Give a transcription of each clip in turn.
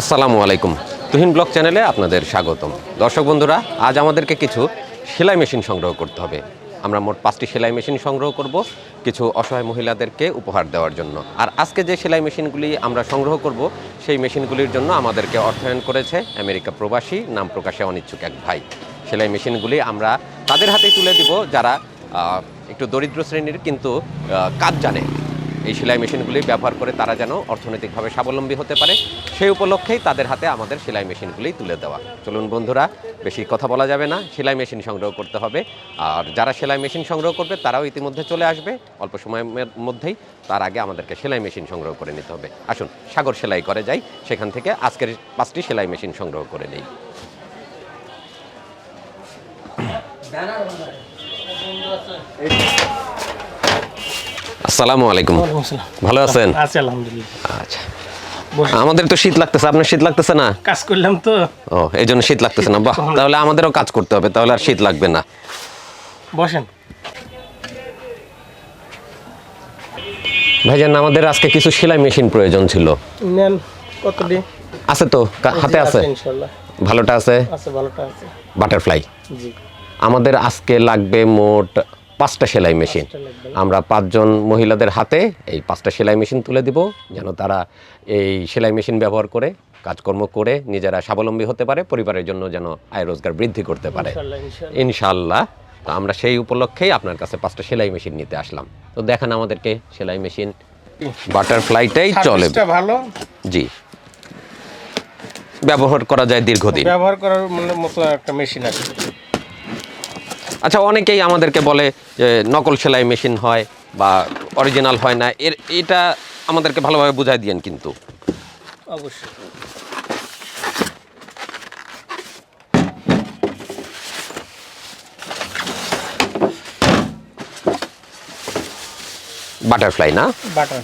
আসসালামু আলাইকুম। তুহিন ব্লক চ্যানেলে আপনাদের স্বাগতম। দর্শক বন্ধুরা, আজ আমাদেরকে কিছু সেলাই মেশিন সংগ্রহ করতে হবে। আমরা মোট পাঁচটি সেলাই মেশিন সংগ্রহ করব, কিছু অসহায় মহিলাদেরকে উপহার দেওয়ার জন্য। আর আজকে যে সেলাই মেশিনগুলি আমরা সংগ্রহ করব, সেই মেশিনগুলির জন্য আমাদেরকে অর্থায়ন করেছে আমেরিকা প্রবাসী, নাম প্রকাশে অনিচ্ছুক এক ভাই। সেলাই মেশিনগুলি আমরা তাদের হাতেই তুলে দিব, যারা একটু দরিদ্র শ্রেণির কিন্তু কাজ জানে। এই সেলাই মেশিনগুলি ব্যবহার করে তারা যেন অর্থনৈতিকভাবে স্বাবলম্বী হতে পারে সেই উপলক্ষেই তাদের হাতে আমাদের সেলাই মেশিনগুলি তুলে দেওয়া। চলুন বন্ধুরা বেশি কথা বলা যাবে না সেলাই মেশিন সংগ্রহ করতে হবে। আর যারা সেলাই মেশিন সংগ্রহ করবে তারাও ইতিমধ্যে চলে আসবে। অল্প সময়ের মধ্যেই তার আগে আমাদেরকে সেলাই মেশিন সংগ্রহ করে নিতে হবে। আসুন সাগর সেলাই করে যাই। সেখান থেকে আজকের পাঁচটি সেলাই মেশিন সংগ্রহ করে নেই। আসসালামু আলাইকুম। ভালো আছেন? আছি আলহামদুলিল্লাহ। আচ্ছা। আমাদের তো শীত লাগতেছে আপনার শীত লাগতেছে না? কাজ করলাম তো। ও এই জন্য শীত লাগতেছে না। বাহ তাহলে আমাদেরও কাজ করতে হবে তাহলে আর শীত লাগবে না। বসেন। ভাইজান আমাদের আজকে কিছু সেলাই মেশিন প্রয়োজন ছিল। নেন কতটি আছে তো? হাতে আছে ইনশাল্লাহ। ভালোটা আছে? আছে ভালোটা আছে। বাটারফ্লাই? জি। আমাদের আজকে লাগবে মোট পাঁচটা সেলাই মেশিন। আমরা পাঁচজন মহিলাদের হাতে এই পাঁচটা সেলাই মেশিন তুলে দিব যেন তারা এই সেলাই মেশিন ব্যবহার করে কাজকর্ম করে নিজেরা স্বাবলম্বী হতে পারে পরিবারের জন্য যেন আয় রোজগার বৃদ্ধি করতে পারে। ইনশাল্লাহ তো আমরা সেই উপলক্ষেই আপনার কাছে পাঁচটা সেলাই মেশিন নিতে আসলাম। তো দেখান আমাদেরকে সেলাই মেশিন। বাটারফ্লাইটাই চলে। ভালো? জি। ব্যবহার করা যায় দীর্ঘদিন। ব্যবহার করার মতো একটা মেশিন আছে। আচ্ছা অনেকেই আমাদেরকে বলে যে নকল সেলাই মেশিন হয় বা অরিজিনাল হয় না। এর এটা আমাদেরকে ভালোভাবে বুঝাই দিয়েন কিন্তু। অবশ্যই। বাটারফ্লাই না? বাটার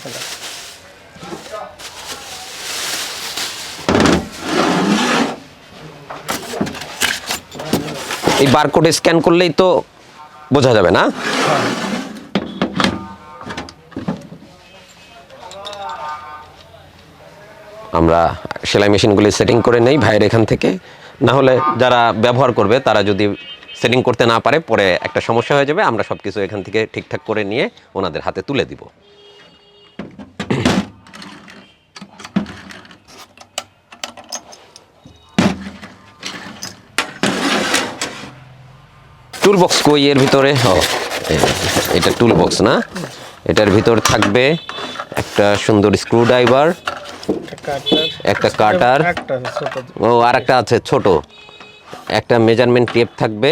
এই বারকোডে স্ক্যান করলেই তো বোঝা যাবে, না? আমরা সেলাই মেশিনগুলি সেটিং করে নেই ভাইয়ের এখান থেকে। না হলে যারা ব্যবহার করবে, তারা যদি সেটিং করতে না পারে, পরে একটা সমস্যা হয়ে যাবে। আমরা সব কিছু এখান থেকে ঠিকঠাক করে নিয়ে ওনাদের হাতে তুলে দিব। টুল বক্স কই এর ভিতরে? এটা টুল বক্স না? এটার ভিতর থাকবে একটা সুন্দর স্ক্রু ড্রাইভার একটা কাটার ও আর একটা আছে ছোট। একটা মেজারমেন্ট টেপ থাকবে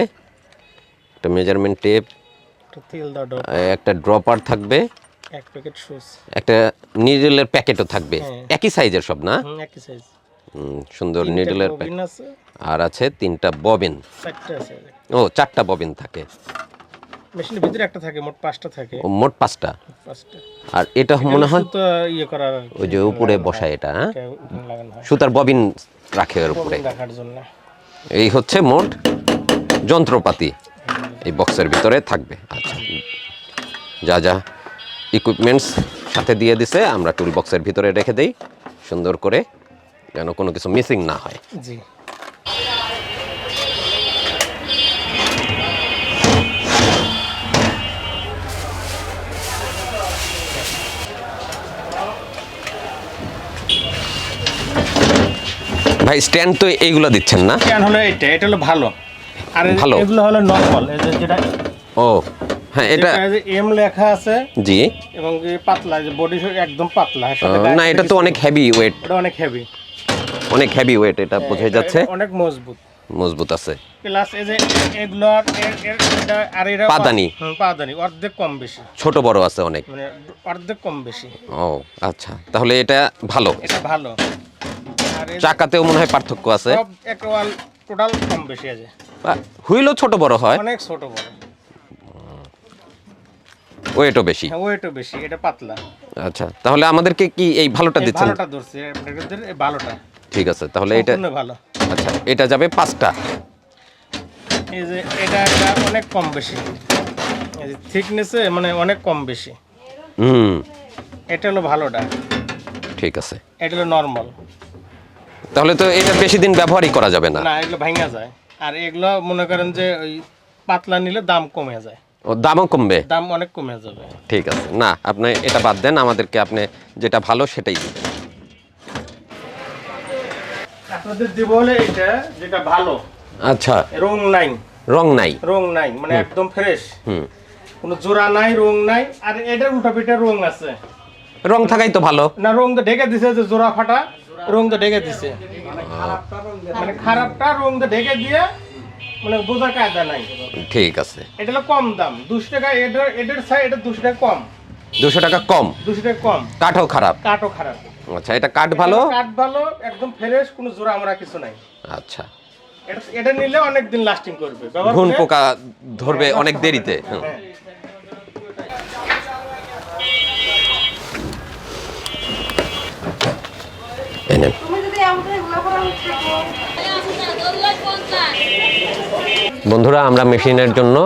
একটা মেজারমেন্ট টেপ একটা ড্রপার থাকবে একটা নিডলের প্যাকেটও থাকবে। হ্যাঁ। একই সাইজের সব না? সুন্দর নিডলের প্যাকেট আর আছে তিনটা ববিন। ও চারটা ববিন থাকে। মেশিনের ভিতরে একটা থাকে মোট পাঁচটা থাকে। ও মোট পাঁচটা। আর এটা মনে হয় ইয়ে করার ওই যে উপরে বসায় এটা হ্যাঁ? হয়। সুতার ববিন রাখে এর উপরে। এই হচ্ছে মোট যন্ত্রপাতি। এই বক্সের ভিতরে থাকবে। আচ্ছা। যা যা ইকুইপমেন্টস সাথে দিয়ে দিছে আমরা টুল বক্সের ভিতরে রেখে দেই। সুন্দর করে যেন কোনো কিছু মিসিং না হয়। জি। ভাই স্ট্যান্ড তো এইগুলো দিচ্ছেন না? কেন হলো এটা এটা হলো ভালো। আর ভালো। এগুলো হলো নর্মাল এই যেটা ও হ্যাঁ এটা এটা এম লেখা আছে জি। এবং পাতলা যে বডি একদম পাতলা না এটা তো অনেক হেভি ওয়েট ওটা অনেক হেভি অনেক হেভি ওয়েট এটা বোঝাই যাচ্ছে। অনেক মজবুত। মজবুত আছে। প্লাস এই যে এগুলো আর এরা পাদানি। পাদানি অর্ধেক কম বেশি। ছোট বড় আছে অনেক। মানে অর্ধেক কম বেশি। ও আচ্ছা তাহলে এটা ভালো। এটা ভালো। চাকাতেও মনে হয় পার্থক্য আছে। সব একটা টোটাল কম বেশি আছে। হুইলও ছোট বড় হয়। অনেক ছোট বড়। ওয়েটও বেশি। হ্যাঁ ওইটা বেশি এটা পাতলা। আচ্ছা তাহলে আমাদেরকে কি এই ভালোটা এই দিচ্ছেন? ভালোটা ধরছে আপনাদের এই ভালোটা। ঠিক আছে তাহলে এটা ভালো। আচ্ছা এটা যাবে পাঁচটা। এই যে এটা এটা অনেক কম বেশি। এই থিকনেসে মানে অনেক কম বেশি। হুম। এটা হলো ভালোটা। ঠিক আছে। এটা হলো নর্মাল তাহলে তো এটা বেশি দিন ব্যবহারই করা যাবে না। না এগুলো ভাঙা যায়। আর এগুলো মনে করেন যে ওই পাতলা নিলে দাম কমে যায়। ও দামও কমবে? দাম অনেক কমে যাবে। ঠিক আছে। না আপনি এটা বাদ দেন আমাদেরকে আপনি যেটা ভালো সেটাই দিবেন আপনাদের দিব হলে এটা যেটা ভালো। আচ্ছা। রং নাই। রং নাই। রং নাই মানে একদম ফ্রেশ। হুম। কোনো জোড়া নাই রং নাই আর এটার উল্টা পিঠা রং আছে। রং থাকাই তো ভালো। না রং তো ঢেকে দিছে যে জোড়া ফাটা। রং তো ঢেকে দিছে। মানে খারাপটা রং তো ঢেকে দিয়ে মানে বোঝা কায়দা নাই। ঠিক আছে। এটা হলো কম দাম। দুশো টাকা এটার এটার সাই এটা দুশো টাকা কম। দুশো টাকা কম? দুশো টাকা কম। কাঠও খারাপ? কাঠও খারাপ। আচ্ছা এটা কাঠ ভালো? কাঠ ভালো একদম ফ্রেশ কোনো জোড়া আমরা কিছু নাই। আচ্ছা। এটা- এটা নিলে অনেক দিন লাস্টিং করবে ঘুন পোকা ধরবে অনেক দেরিতে। হ্যাঁ। বন্ধুরা আমরা মেশিনের জন্য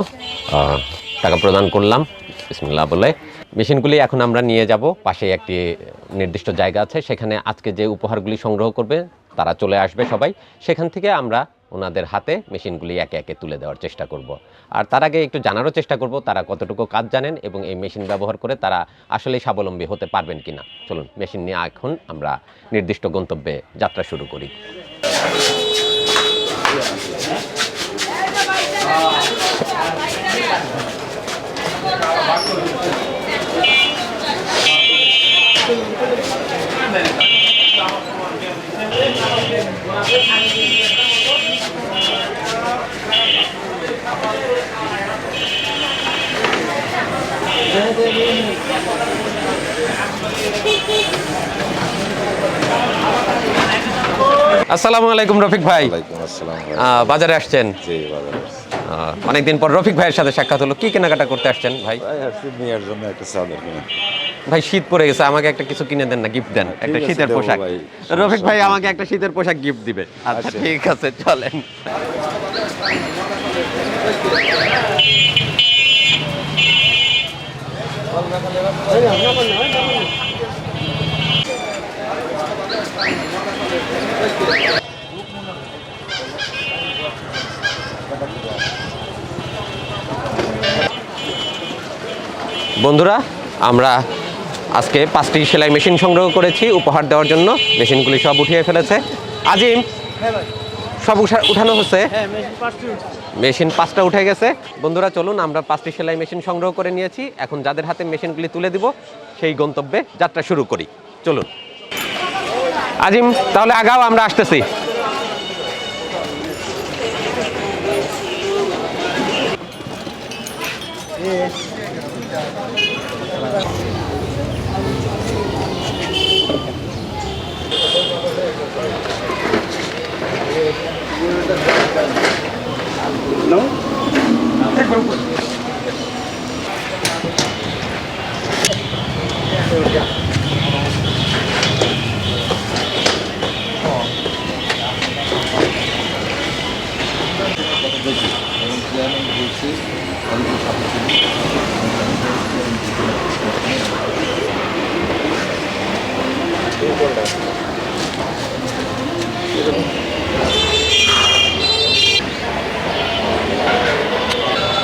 টাকা প্রদান করলাম। বিসমিল্লা বলে। মেশিনগুলি এখন আমরা নিয়ে যাব। পাশে একটি নির্দিষ্ট জায়গা আছে। সেখানে আজকে যে উপহারগুলি সংগ্রহ করবে তারা চলে আসবে সবাই। সেখান থেকে আমরা ওনাদের হাতে মেশিনগুলি একে একে তুলে দেওয়ার চেষ্টা করব। আর তার আগে একটু জানারও চেষ্টা করব, তারা কতটুকু কাজ জানেন এবং এই মেশিন ব্যবহার করে তারা আসলে স্বাবলম্বী হতে পারবেন কিনা। চলুন, মেশিন নিয়ে এখন আমরা নির্দিষ্ট গন্তব্যে যাত্রা শুরু করি। আসসালামু আলাইকুম রফিক ভাই। ওয়ালাইকুম আসসালাম আহ, বাজারে আসছেন? জি বাজার আহ, অনেকদিন পর রফিক ভাইয়ের সাথে সাক্ষাৎ হলো। কি কেনাকাটা করতে আসছেন ভাই? মেয়ের জন্য একটা চাদর ভাই শীত পড়ে গেছে আমাকে একটা কিছু কিনে দেন না গিফট দেন। একটা শীতের পোশাক। রফিক ভাই আমাকে একটা শীতের পোশাক গিফট দিবে। আচ্ছা আচ্ছা। ঠিক আছে চলেন। বন্ধুরা আমরা আজকে পাঁচটি সেলাই মেশিন সংগ্রহ করেছি উপহার দেওয়ার জন্য। মেশিনগুলি সব উঠিয়ে ফেলেছে। আজিম সব উঠা- উঠানো হচ্ছে? মেশিন পাঁচটা উঠে গেছে। বন্ধুরা চলুন আমরা পাঁচটি সেলাই মেশিন সংগ্রহ করে নিয়েছি। এখন যাদের হাতে মেশিনগুলি তুলে দিব সেই গন্তব্যে যাত্রা শুরু করি। চলুন। আজিম তাহলে আগাও আমরা আসতেছি।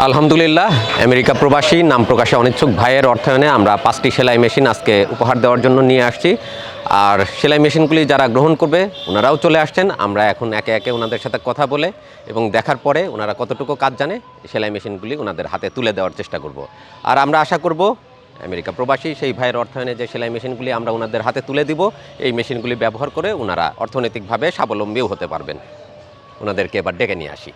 আলহামদুলিল্লাহ, আমেরিকা প্রবাসী, নাম প্রকাশে অনিচ্ছুক ভাইয়ের অর্থায়নে আমরা পাঁচটি সেলাই মেশিন আজকে উপহার দেওয়ার জন্য নিয়ে আসছি। আর সেলাই মেশিনগুলি যারা গ্রহণ করবে, ওনারাও চলে আসছেন। আমরা এখন একে একে ওনাদের সাথে কথা বলে এবং দেখার পরে ওনারা কতটুকু কাজ জানে সেলাই মেশিনগুলি ওনাদের হাতে তুলে দেওয়ার চেষ্টা করব। আর আমরা আশা করব, আমেরিকা প্রবাসী, সেই ভাইয়ের অর্থায়নে যে সেলাই মেশিনগুলি আমরা ওনাদের হাতে তুলে দিব, এই মেশিনগুলি ব্যবহার করে ওনারা অর্থনৈতিকভাবে স্বাবলম্বীও হতে পারবেন। ওনাদেরকে এবার ডেকে নিয়ে আসি।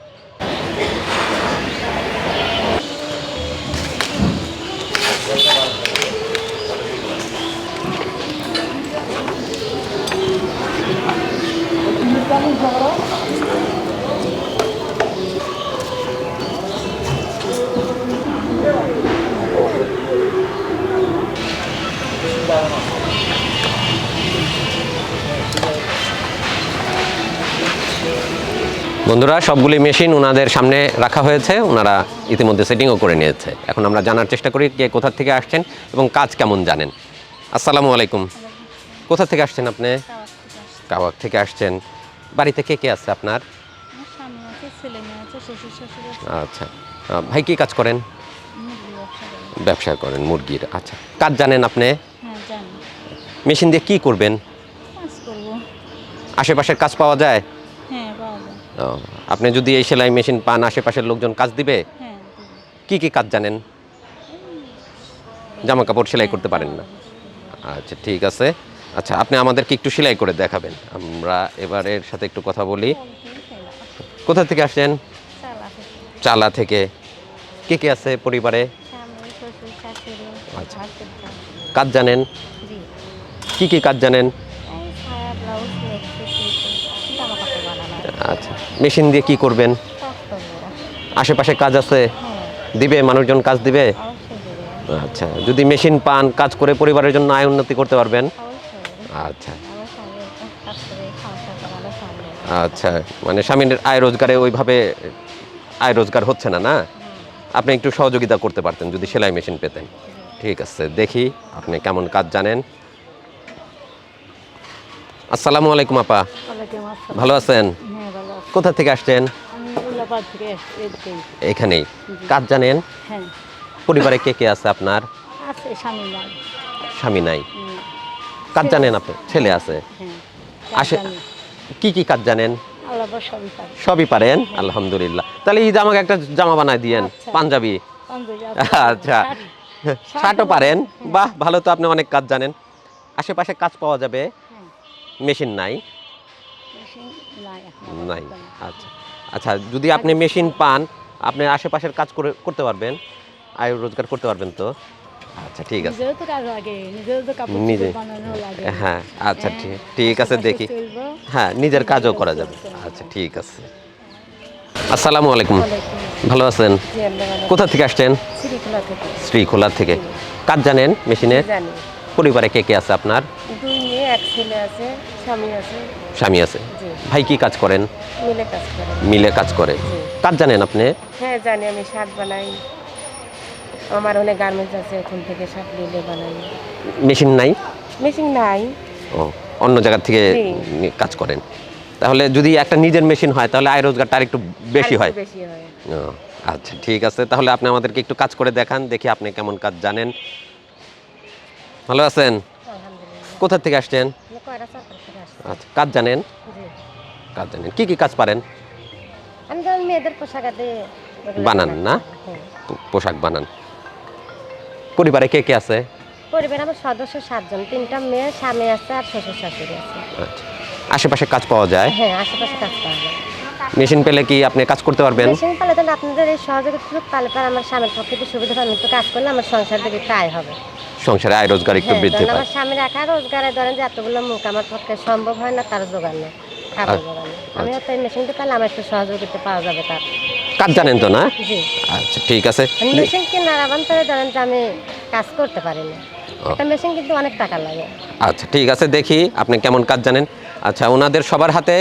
বন্ধুরা সবগুলি মেশিন ওনাদের সামনে রাখা হয়েছে। ওনারা ইতিমধ্যে সেটিংও করে নিয়েছে। এখন আমরা জানার চেষ্টা করি কে কোথা থেকে আসছেন এবং কাজ কেমন জানেন। আসসালামু আলাইকুম। কোথা থেকে আসছেন আপনি? কাওয়াক থেকে আসছেন। বাড়িতে কে কে আছে আপনার? আচ্ছা। ভাই কি কাজ করেন? ব্যবসা করেন মুরগির আচ্ছা। কাজ জানেন আপনি? হ্যাঁ মেশিন দিয়ে কি করবেন? আশেপাশের কাজ পাওয়া যায়? হ্যাঁ আপনি যদি এই সেলাই মেশিন পান আশেপাশের লোকজন কাজ দিবে? হ্যাঁ দেবো। কি কি কাজ জানেন? জামা কাপড় সেলাই করতে পারেন না। আচ্ছা ঠিক আছে। আচ্ছা আপনি আমাদেরকে একটু সেলাই করে দেখাবেন। আমরা এবারের সাথে একটু কথা বলি। কোথা থেকে আসছেন? চাল থেকে। কে কে আছে পরিবারে? আচ্ছা। কাজ জানেন? কি কি কাজ জানেন? আচ্ছা। মেশিন দিয়ে কি করবেন? আশেপাশে কাজ আছে? হ্যাঁ। দিবে? মানুষজন কাজ দিবে? আচ্ছা। যদি মেশিন পান কাজ করে পরিবারের জন্য আয় উন্নতি করতে পারবেন। আচ্ছা। আচ্ছা মানে স্বামীর আয় রোজগারে ওইভাবে আয় রোজগার হচ্ছে না না? আপনি একটু সহযোগিতা করতে পারতেন যদি সেলাই মেশিন পেতেন। ঠিক আছে দেখি আপনি কেমন কাজ জানেন। আসসালামু আলাইকুম আপা। ভালো আছেন? হ্যাঁ। কোথা থেকে আসছেন? এখানেই। কাজ জানেন? হ্যাঁ। পরিবারে কে কে আছে আপনার? স্বামী নাই। কাজ জানেন আপনি? ছেলে আছে। হ্যাঁ আসে জানি। কি কি কাজ জানেন? সবই পারেন? আলহামদুলিল্লাহ। তাহলে ঈদ আমাকে একটা জামা বানায় দিয়েন আচ্ছা। পাঞ্জাবি। আচ্ছা। শার্ট- শার্টও পারেন। বাহ ভালো তো আপনি অনেক কাজ জানেন। আশেপাশে কাজ পাওয়া যাবে? হ্যাঁ, মেশিন নাই? নাই নাই। আচ্ছা। আচ্ছা যদি আপনি মেশিন পান আপনি আশেপাশের কাজ করে করতে পারবেন। আয় রোজগার করতে পারবেন তো। আচ্ছা ঠিক আছে। নিজেরও তো কাজ লাগে নিজেরও তো কাপড় নিজে। বানানো লাগে। হ্যাঁ আচ্ছা হ্যাঁ, ঠিক ঠিক আছে দেখি। হ্যাঁ নিজের কাজও করা যাবে। আচ্ছা ঠিক আছে। আসসালামু আলাইকুম। ভালো আছেন? কোথা থেকে আসছেন। শ্রীখোলা থেকে। কাজ জানেন মেশিনের পরিবারে কে কে আছে আপনার? দুই মেয়ে এক ছেলে আছে স্বামী আছে। স্বামী আছে। ভাই কি কাজ করেন? মিলে কাজ করে। মিলে কাজ করে। কাজ জানেন আপনি? হ্যাঁ জানি আমি শার্ট বানাই। আমার অনেক গার্মেন্টস আছে ওখান থেকে নিলে বানাই। মেশিন নাই? মেশিন নাই। ও অন্য জায়গা থেকে কাজ করেন। তাহলে যদি একটা নিজের মেশিন হয় তাহলে আয় রোজগারটা আর একটু বেশি হয়। বেশি হয়। আচ্ছা ঠিক আছে। তাহলে আপনি আমাদেরকে একটু কাজ করে দেখান দেখি আপনি কেমন কাজ জানেন। ভালো আছেন? কোথা থেকে আসছেন? আচ্ছা কাজ জানেন? কাজ জানেন। কি কি কাজ পারেন? আমি মেয়েদের পোশাক বানান না? হ্যাঁ। পোশাক বানান। পরিবারে কে কে আছে? পরিবার আমার সদস্য সাতজন তিনটা মেয়ে স্বামী আছে আর শ্বশুর শাশুড়ি আছে। আচ্ছা। আশেপাশে কাজ পাওয়া যায়? হ্যাঁ আশেপাশে কাজ করা যায়। মেশিন পেলে কি আপনি কাজ করতে পারবেন? মেশিন পালে তাহলে আপনাদের এই সহযোগিতা পালে পর আমার স্বামীর পক্ষে একটু সুবিধা পাবে তো কাজ করলে আমার সংসার থেকে একটু আয় হবে। সংসারে আয় রোজগার একটু হ্যাঁ, বৃদ্ধি পায়। আমার স্বামীর একা রোজগারে ধরেন যে এতগুলো মুখ আমার পক্ষে সম্ভব হয় না তার জোগান নেই খাবার আচ্ছা। জোগান আমি হয়তো এই মেশিনটা পালে আমার একটু সহযোগিতা পাওয়া যাবে তার। কাজ জানেন তো না? আচ্ছা ঠিক আছে। মেশিন কেনার আবান্তরে ধরেন যে আমি কাজ করতে পারি না। একটা মেশিন কিন্তু অনেক টাকা লাগে। আচ্ছা ঠিক আছে দেখি আপনি কেমন কাজ জানেন। আচ্ছা ওনাদের সবার হাতে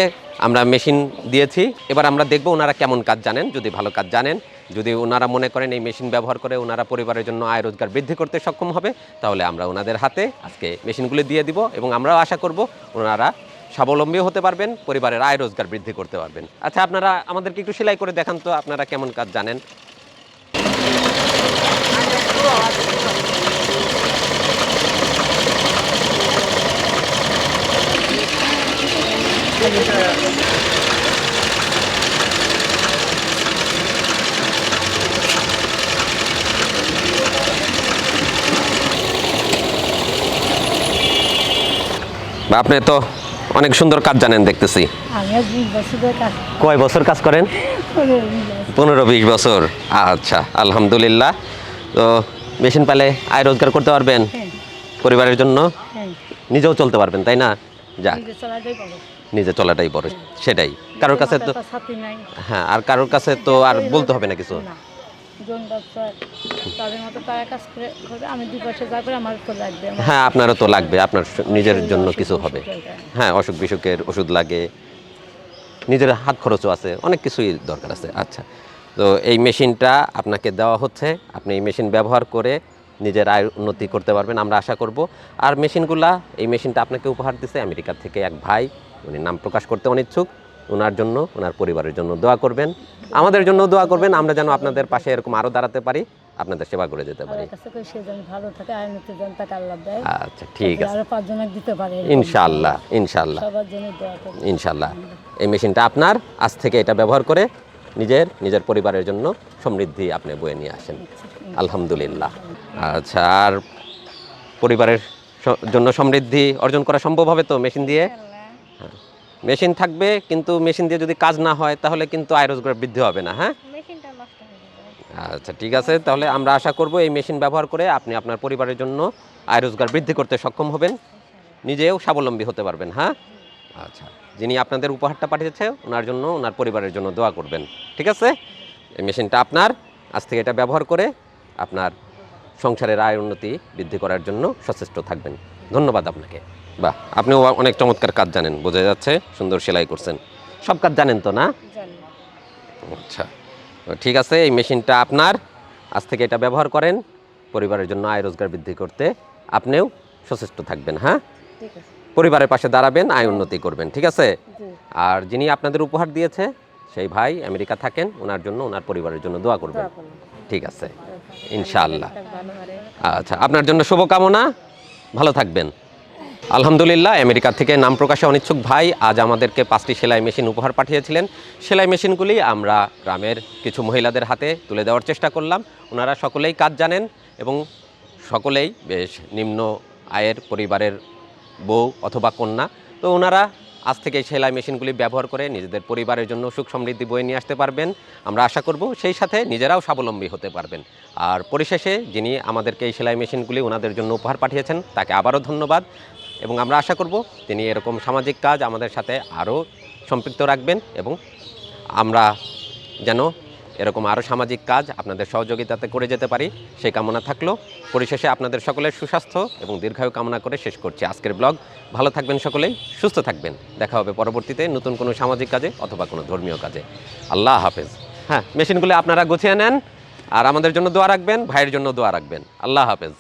আমরা মেশিন দিয়েছি। এবার আমরা দেখব ওনারা কেমন কাজ জানেন যদি ভালো কাজ জানেন। যদি ওনারা মনে করেন এই মেশিন ব্যবহার করে ওনারা পরিবারের জন্য আয় রোজগার বৃদ্ধি করতে সক্ষম হবে তাহলে আমরা ওনাদের হাতে আজকে মেশিনগুলি দিয়ে দিব এবং আমরাও আশা করব ওনারা স্বাবলম্বী হতে পারবেন, পরিবারের আয় রোজগার বৃদ্ধি করতে পারবেন। আচ্ছা আপনারা আমাদেরকে একটু সেলাই করে দেখান তো, আপনারা কেমন কাজ জানেন? আপনি তো অনেক সুন্দর কাজ জানেন দেখতেছি। কয় বছর কাজ করেন? পনেরো বিশ বছর। আচ্ছা আলহামদুলিল্লাহ। তো মেশিন পালে আয় রোজগার করতে পারবেন হ্যাঁ। পরিবারের জন্য? হ্যাঁ। নিজেও চলতে পারবেন তাই না? যাক। নিজে চলাটাই বড়। সেটাই। কারোর কাছে তো হ্যাঁ আর কারোর কাছে তো আর বলতে হবে না কিছু। না। জন ব্যবসা তাদের মতো তারা কাজ করে করবে আমি দুই পয়সা যা করে আমার তো লাগবে হ্যাঁ আপনারও তো লাগবে আপনার নিজের জন্য কিছু হবে। হ্যাঁ অসুখ বিসুখের ওষুধ লাগে নিজের হাত খরচও আছে অনেক কিছুই দরকার আছে। আচ্ছা তো এই মেশিনটা আপনাকে দেওয়া হচ্ছে আপনি এই মেশিন ব্যবহার করে নিজের আয় উন্নতি করতে পারবেন আমরা আশা করব। আর মেশিনগুলা এই মেশিনটা আপনাকে উপহার দিছে আমেরিকার থেকে এক ভাই উনি নাম প্রকাশ করতে অনিচ্ছুক। ওনার জন্য ওনার পরিবারের জন্য দোয়া করবেন। আমাদের জন্য দোয়া করবেন আমরা যেন আপনাদের পাশে এরকম আরও দাঁড়াতে পারি আপনাদের সেবা করে যেতে পারি। আচ্ছা ঠিক আছে। ইনশাল্লাহ ইনশাল্লাহ ইনশাআল্লাহ এই মেশিনটা আপনার আজ থেকে এটা ব্যবহার করে নিজের নিজের পরিবারের জন্য সমৃদ্ধি আপনি বয়ে নিয়ে আসেন। আলহামদুলিল্লাহ। আচ্ছা আর পরিবারের জন্য সমৃদ্ধি অর্জন করা সম্ভব হবে তো মেশিন দিয়ে। মেশিন থাকবে কিন্তু মেশিন দিয়ে যদি কাজ না হয় তাহলে কিন্তু আয় রোজগার বৃদ্ধি হবে না হ্যাঁ? আচ্ছা ঠিক আছে তাহলে আমরা আশা করব এই মেশিন ব্যবহার করে আপনি আপনার পরিবারের জন্য আয় রোজগার বৃদ্ধি করতে সক্ষম হবেন। নিজেও স্বাবলম্বী হতে পারবেন হ্যাঁ? আচ্ছা যিনি আপনাদের উপহারটা পাঠিয়েছে ওনার জন্য ওনার পরিবারের জন্য দোয়া করবেন ঠিক আছে? এই মেশিনটা আপনার আজ থেকে এটা ব্যবহার করে আপনার সংসারের আয় উন্নতি বৃদ্ধি করার জন্য সচেষ্ট থাকবেন। ধন্যবাদ আপনাকে। বাহ আপনিও অনেক চমৎকার কাজ জানেন বোঝা যাচ্ছে সুন্দর সেলাই করছেন। সব কাজ জানেন তো না? আচ্ছা ঠিক আছে এই মেশিনটা আপনার আজ থেকে এটা ব্যবহার করেন পরিবারের জন্য আয় রোজগার বৃদ্ধি করতে আপনিও সচেষ্ট থাকবেন হ্যাঁ? পরিবারের পাশে দাঁড়াবেন আয় উন্নতি করবেন ঠিক আছে? আর যিনি আপনাদের উপহার দিয়েছে সেই ভাই আমেরিকা থাকেন ওনার জন্য ওনার পরিবারের জন্য দোয়া করবেন। ঠিক আছে। ইনশাআল্লাহ। আচ্ছা আপনার জন্য শুভকামনা। ভালো থাকবেন। আলহামদুলিল্লাহ, আমেরিকা থেকে নাম প্রকাশে অনিচ্ছুক ভাই আজ আমাদেরকে পাঁচটি সেলাই মেশিন উপহার পাঠিয়েছিলেন। সেলাই মেশিনগুলি আমরা গ্রামের কিছু মহিলাদের হাতে তুলে দেওয়ার চেষ্টা করলাম। ওনারা সকলেই কাজ জানেন এবং সকলেই বেশ নিম্ন আয়ের পরিবারের বউ অথবা কন্যা। তো ওনারা আজ থেকে সেলাই মেশিনগুলি ব্যবহার করে নিজেদের পরিবারের জন্য সুখ সমৃদ্ধি বয়ে নিয়ে আসতে পারবেন। আমরা আশা করব সেই সাথে নিজেরাও স্বাবলম্বী হতে পারবেন। আর পরিশেষে যিনি আমাদেরকে এই সেলাই মেশিনগুলি ওনাদের জন্য উপহার পাঠিয়েছেন, তাকে আবারও ধন্যবাদ। এবং আমরা আশা করব তিনি এরকম সামাজিক কাজ আমাদের সাথে আরও সম্পৃক্ত রাখবেন এবং আমরা যেন এরকম আরও সামাজিক কাজ আপনাদের সহযোগিতাতে করে যেতে পারি। সেই কামনা থাকল। পরিশেষে আপনাদের সকলের সুস্বাস্থ্য এবং দীর্ঘায়ু কামনা করে শেষ করছি আজকের ব্লগ। ভালো থাকবেন সকলেই, সুস্থ থাকবেন। দেখা হবে পরবর্তীতে নতুন কোনো সামাজিক কাজে অথবা কোনো ধর্মীয় কাজে। আল্লাহ হাফেজ। হ্যাঁ মেশিনগুলো আপনারা গুছিয়ে নেন আর আমাদের জন্য দোয়া রাখবেন, ভাইয়ের জন্য দোয়া রাখবেন। আল্লাহ হাফেজ।